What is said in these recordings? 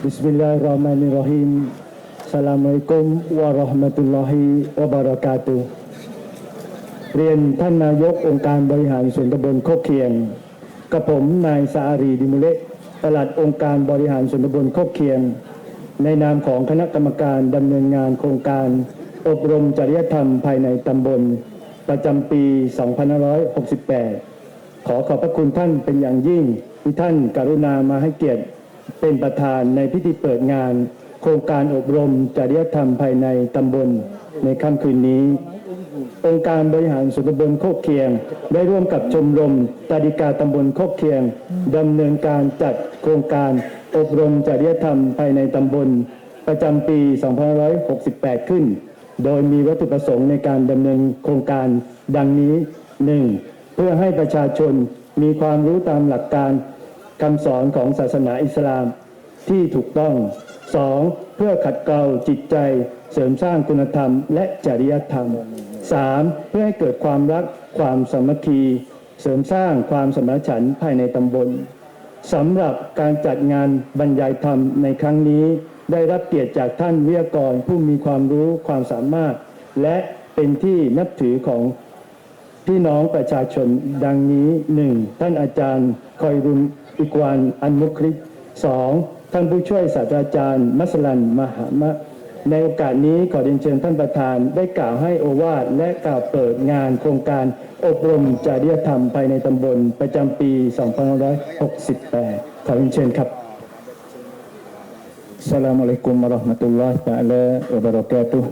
Bismillahirrahmanirrahim. Assalamualaikum warahmatullahi wabarakatuh. เรียนท่านนายกองค์การบริหารส่วนตำบลโคกเคียง กับผมนายสาอารีดิมุเละปลัดองค์การบริหารส่วนตำบลโคกเคียง ในนามของคณะกรรมการดำเนินงานโครงการ อบรมจริยธรรมภายในตำบล ประจำปี 2568 ขอขอบพระคุณท่านเป็นอย่างยิ่งที่ท่านกรุณามาให้เกียรติ เป็นประธานในพิธีเปิดงาน โครงการอบรมจริยธรรมภายในตำบลในค่ำคืนนี้ องค์การบริหารส่วนตำบลโคกเคียง ได้ร่วมกับชมรมตาดิกาตำบลโคกเคียงดำเนินการจัดโครงการอบรมจริยธรรมภายในตำบล ประจำปี 2568 ขึ้น โดยมีวัตถุประสงค์ในการดำเนินโครงการดังนี้ 1. เพื่อให้ประชาชนมีความรู้ตามหลักการ คำสอนของศาสนาอิสลามที่ถูกต้อง 2. เพื่อขัดเกลาจิตใจเสริมสร้างคุณธรรมและจริยธรรม 3. เพื่อให้เกิดความรักความสามัคคี เสริมสร้างความสมานฉันท์ภายในตำบลสำหรับการจัดงานบรรยายธรรมในครั้งนี้ ได้รับเกียรติจากท่านวิทยากรผู้มีความรู้ความสามารถ และเป็นที่นับถือของพี่น้องประชาชนดังนี้หนึ่งท่านอาจารย์คอยรุน อิกวานอันมุคริกสองท่านผู้ช่วยศาสตราจารย์ มัสลันมหามะในโอกาสนี้ขอเรียนเชิญท่านประธานได้กล่าวให้โอวาทและกล่าวเปิดงานโครงการอบรมจริยธรรมภายในตำบลประจำปี 2568 ขอเรียนเชิญครับ Assalamualaikum warahmatullahi taala wabarakatuh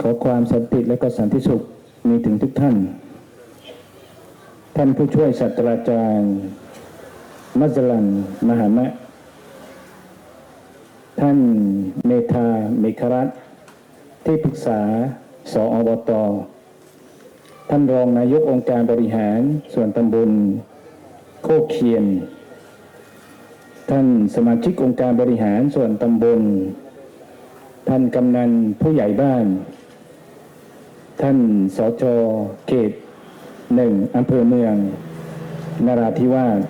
ขอความสันติและก็สันติสุขมีถึงทุกท่าน ท่านผู้ช่วยศาสตราจารย์ มัสลันมหามะ ท่านเมธาเมฆรัตที่ปรึกษาสออบต ท่านรองนายกองค์การบริหารส่วนตำบลโคกเคียน ท่านสมาชิกองค์การบริหารส่วนตำบล ท่านกำนันผู้ใหญ่บ้าน ท่านสจเขตหนึ่งอำเภอเมืองนราธิวาส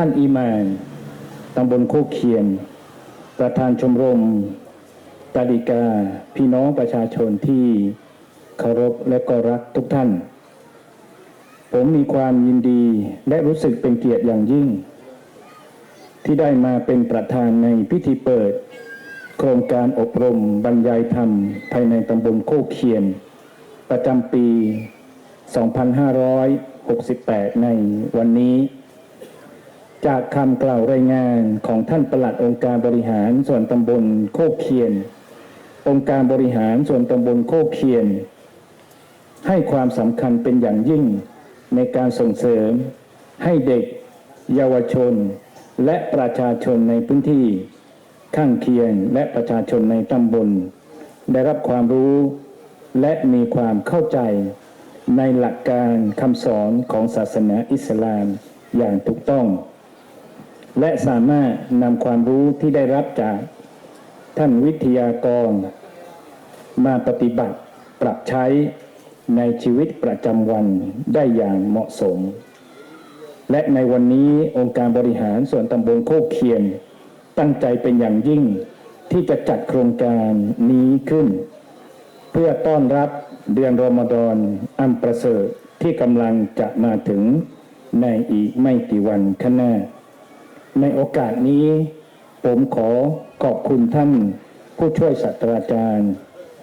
ท่านอีมานตำบลโคกเคียน ประธานชมรมตาดิกา พี่น้องประชาชนที่เคารพและก็รักทุกท่าน ผมมีความยินดีและรู้สึกเป็นเกียรติอย่างยิ่ง ที่ได้มาเป็นประธานในพิธีเปิด โครงการอบรมบรรยายธรรม ภายในตำบลโคกเคียน ประจำปี 2568 ในวันนี้ จากคำกล่าวรายงานของท่านปลัดองค์การบริหารส่วนตำบลโคกเคียน องค์การบริหารส่วนตำบลโคกเคียน ให้ความสำคัญเป็นอย่างยิ่งในการส่งเสริม ให้เด็ก เยาวชน และประชาชนในพื้นที่ข้างเคียงและประชาชนในตำบล ได้รับความรู้และมีความเข้าใจในหลักการคำสอนของศาสนาอิสลามอย่างถูกต้อง และสามารถนำความรู้ที่ได้รับจากท่านวิทยากร มาปฏิบัติปรับใช้ในชีวิตประจำวันได้อย่างเหมาะสม และในวันนี้องค์การบริหารส่วนตำบลโคกเคียน ตั้งใจเป็นอย่างยิ่งที่จะจัดโครงการนี้ขึ้น เพื่อต้อนรับเดือนรอมฎอนอันประเสริฐที่กำลังจะมาถึงในอีกไม่กี่วันข้างหน้า ในโอกาสนี้ ผมขอขอบคุณท่าน ผู้ช่วยศาสตราจารย์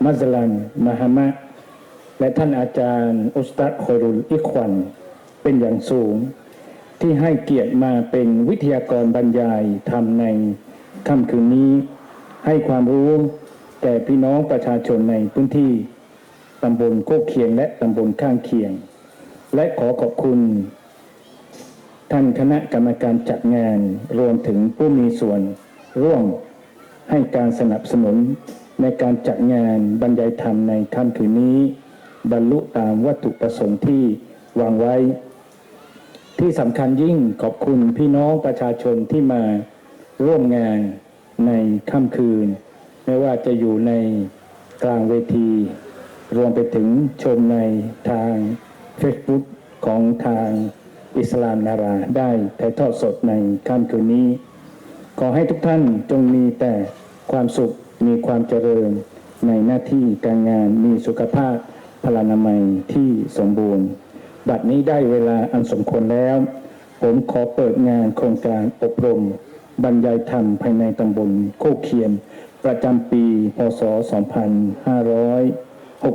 มัสลันมหามะ และท่านอาจารย์ อุสตัดคอยรุลอิควัน เป็นอย่างสูง ที่ให้เกียรติมาเป็นวิทยากรบรรยายทำในค่ำคืนนี้ ให้ความรู้แก่พี่น้องประชาชนในพื้นที่ตำบลโคกเคียงและตำบลข้างเคียง และขอขอบคุณ ท่านคณะกรรมการจัดงานรวมถึงผู้มีส่วนร่วมให้การสนับสนุนในการจัดงานบรรยายธรรมในค่ำคืนนี้ บรรลุตามวัตถุประสงค์ที่วางไว้ ที่สำคัญยิ่งขอบคุณพี่น้องประชาชนที่มาร่วมงานในค่ำคืน ไม่ว่าจะอยู่ในกลางเวที รวมไปถึงชมในทาง Facebook ของทาง อิสลามนาราได้ถ่ายทอดสดในค่ำคืนนี้ ขอให้ทุกท่านจงมีแต่ความสุขมีความเจริญในหน้าที่การงานมีสุขภาพพลานามัยที่สมบูรณ์ บัดนี้ได้เวลาอันสมควรแล้ว ผมขอเปิดงานโครงการอบรม บรรยายธรรมภายในตำบลโคกเคียน ประจำปี พศ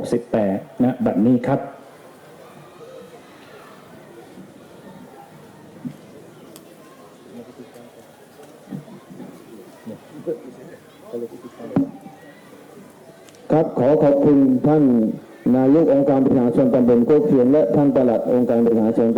2568 ณ บัดนี้ครับ ครับขอขอบคุณท่านนายกองค์การบริหารส่วนตำบลโคกเพียนและท่านปลัดองค์การบริหารส่วน